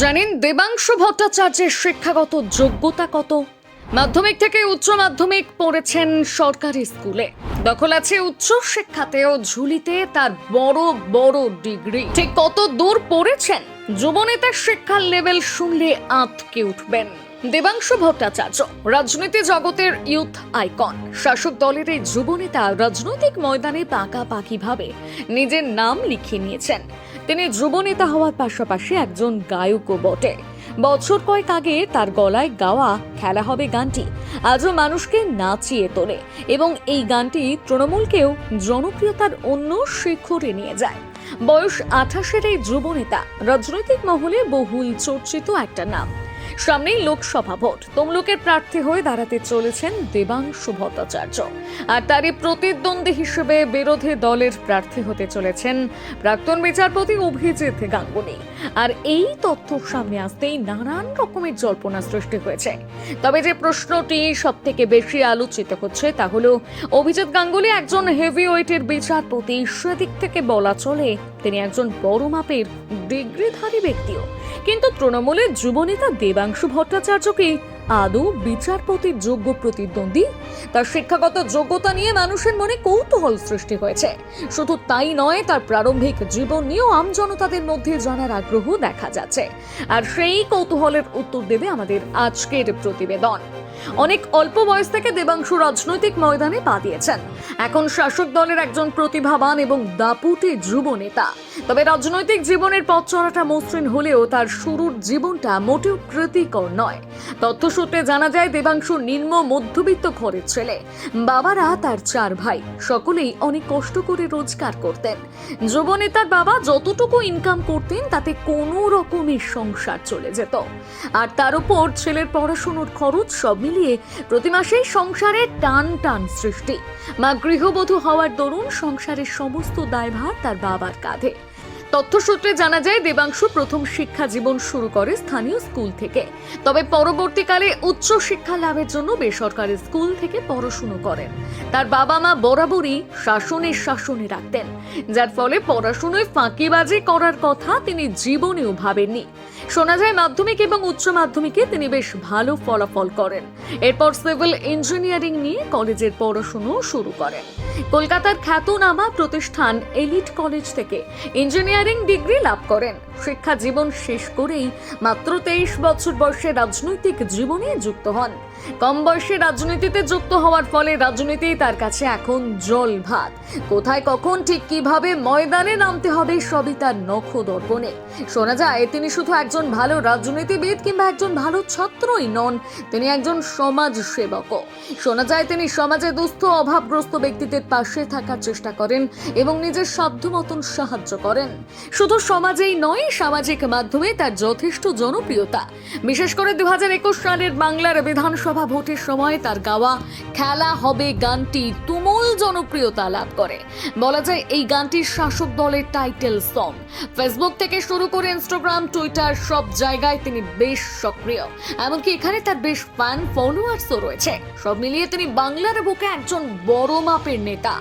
জানেন, দেবাংশু ভট্টাচার্যের শিক্ষাগত যোগ্যতা কত? মাধ্যমিক থেকে উচ্চ মাধ্যমিক পড়েছেন সরকারি স্কুলে। দখল আছে উচ্চ শিক্ষাতেও ঝুলিতে তার বড় বড় ডিগ্রি। ঠিক কত দূর পড়েছেন? যুবনেতার শিক্ষার লেভেল শুনলে আঁতকে উঠবেন। দেবাংশু ভট্টাচার্য, রাজনীতি জগতের ইউথ আইকন। শাসক দলের এই যুবনেতা রাজনৈতিক ময়দানে পাকাপাকি ভাবে নিজের নাম লিখিয়ে নিয়েছেন। তিনি যুবনেতা হওয়ার পাশাপাশি একজন গায়কও বটে। বছর কয়েক আগে তার গলায় গাওয়া খেলা হবে গানটি আজও মানুষকে নাচিয়ে তোলে এবং এই গানটি তৃণমূলকেও জনপ্রিয়তার অন্য শিখরে নিয়ে যায়। বয়স আঠাশের এই যুবনেতা রাজনৈতিক মহলে বহুল চর্চিত একটা নাম। সামনেই লোকসভা ভোট। তমলুকের প্রার্থী হয়ে দাঁড়াতে চলেছেন দেবাংশু ভট্টাচার্য। আর তারই প্রতিদ্বন্দ্বী হিসেবে বিরোধী দলের প্রার্থী হতে চলেছেন প্রাক্তন বিচারপতি অভিজিৎ গাঙ্গুলি। আর এই তথ্য সামনে আসতেই নানান রকমের জল্পনা সৃষ্টি হয়েছে। তবে যে প্রশ্নটি সব থেকে বেশি আলোচিত হচ্ছে তা হলো, অভিজিৎ গাঙ্গুলি একজন হেভি ওয়েটের বিচারপতি, সেদিক থেকে বলা চলে তিনি একজন বড় মাপের ডিগ্রিধারী ব্যক্তিও। কিন্তু তৃণমূলের যুবনেতা দেবাংশু ভট্টাচার্যকে আদৌ বিচারপতির যোগ্য প্রতিদ্বন্দ্বী? তার শিক্ষাগত যোগ্যতা নিয়ে মানুষের মনে কৌতূহল সৃষ্টি হয়েছে। শুধু তাই নয়, তার প্রারম্ভিক জীবন নিয়েও আমজনতাদের মধ্যে জানার আগ্রহ দেখা যাচ্ছে। আর সেই কৌতূহলের উত্তর দেবে আমাদের আজকের প্রতিবেদন। অনেক অল্প বয়স থেকে দেবাংশু রাজনৈতিক ময়দানে পা দিয়েছেন। এখন শাসক দলের একজন প্রতিভাবান এবং দাপুটে যুব নেতা। তবে রাজনৈতিক জীবনের পথ চলাটা মসৃণ হলেও তার শুরুর জীবনটা মোটেও প্রীতিকর নয়। তথ্যসূত্রে জানা যায় দেবাংশু নিম্ন মধ্যবিত্ত ঘরের ছেলে। বাবারা তার চার ভাই, সকলেই অনেক কষ্ট করে রোজগার করতেন। যুব নেতার বাবা যতটুকু ইনকাম করতেন, তাতে কোনো রকমের সংসার চলে যেত। আর তার উপর ছেলের পড়াশুনোর খরচ সব মিলিয়ে প্রতি মাসেই সংসারে টান টান সৃষ্টি। মা গৃহবধূ হওয়ার দরুন সংসারের সমস্ত দায়ভার তার বাবার কাঁধে। তথ্যসূত্রে জানা যায়, দেবাংশু প্রথম শিক্ষা জীবন শুরু করে স্থানীয় স্কুল থেকে। তবে পরবর্তীকালে উচ্চ শিক্ষা লাভের জন্য বেসরকারি স্কুল থেকে পড়াশুনো করেন। তার বাবা মা বরাবরই শাসনের শাসনে রাখতেন। যার ফলে পড়াশুনোয় ফাঁকিবাজি করার কথা তিনি জীবনেও ভাবেননি। শোনা যায়, মাধ্যমিক এবং উচ্চ মাধ্যমিকে তিনি বেশ ভালো ফলাফল করেন। এরপর সিভিল ইঞ্জিনিয়ারিং নিয়ে কলেজের পড়াশুনো শুরু করেন। কলকাতার খ্যাতনামা প্রতিষ্ঠান এলিট কলেজ থেকে ইঞ্জিনিয়ারিং ডিগ্রি লাভ করেন। শিক্ষা জীবন শেষ করেই মাত্র তেইশ বছর বয়সে রাজনৈতিক জীবনে যুক্ত হন। কম বয়সে রাজনীতিতে যুক্ত হওয়ার ফলে রাজনীতি তার কাছে এখন জল ভাত। কোথায় কখন ঠিক কীভাবে ময়দানে নামতে হবে সবই তার নখ দর্পণে শোনা যায়, তিনি শুধু একজন ভালো রাজনীতিবিদ কিংবা একজন ভালো ছাত্রই নন, তিনি একজন সমাজ সেবকও শোনা যায়, তিনি সমাজে দুস্থ, অভাবগ্রস্ত ব্যক্তিদের পাশে থাকার চেষ্টা করেন এবং নিজের সাধ্য মতন সাহায্য করেন। শুধু সমাজেই নয়, সামাজিক মাধ্যমে তার যথেষ্ট জনপ্রিয়তা। বিশেষ করে দু হাজার একুশ সালের বাংলার বিধানসভা ভোটের সময় তার গাওয়া খেলা হবে গানটি তুমুল জনপ্রিয়তা লাভ করে। বলা যায় এই গানটির শাসক দলের টাইটেল সং। ফেসবুক থেকে শুরু করে ইনস্টাগ্রাম, টুইটার সব জায়গায় তিনি বেশ সক্রিয়। এমনকি এখানে তার বেশ ফ্যান ফলোয়ার্সও রয়েছে। সব মিলিয়ে তিনি বাংলার বুকে একজন বড় মাপের নেতা।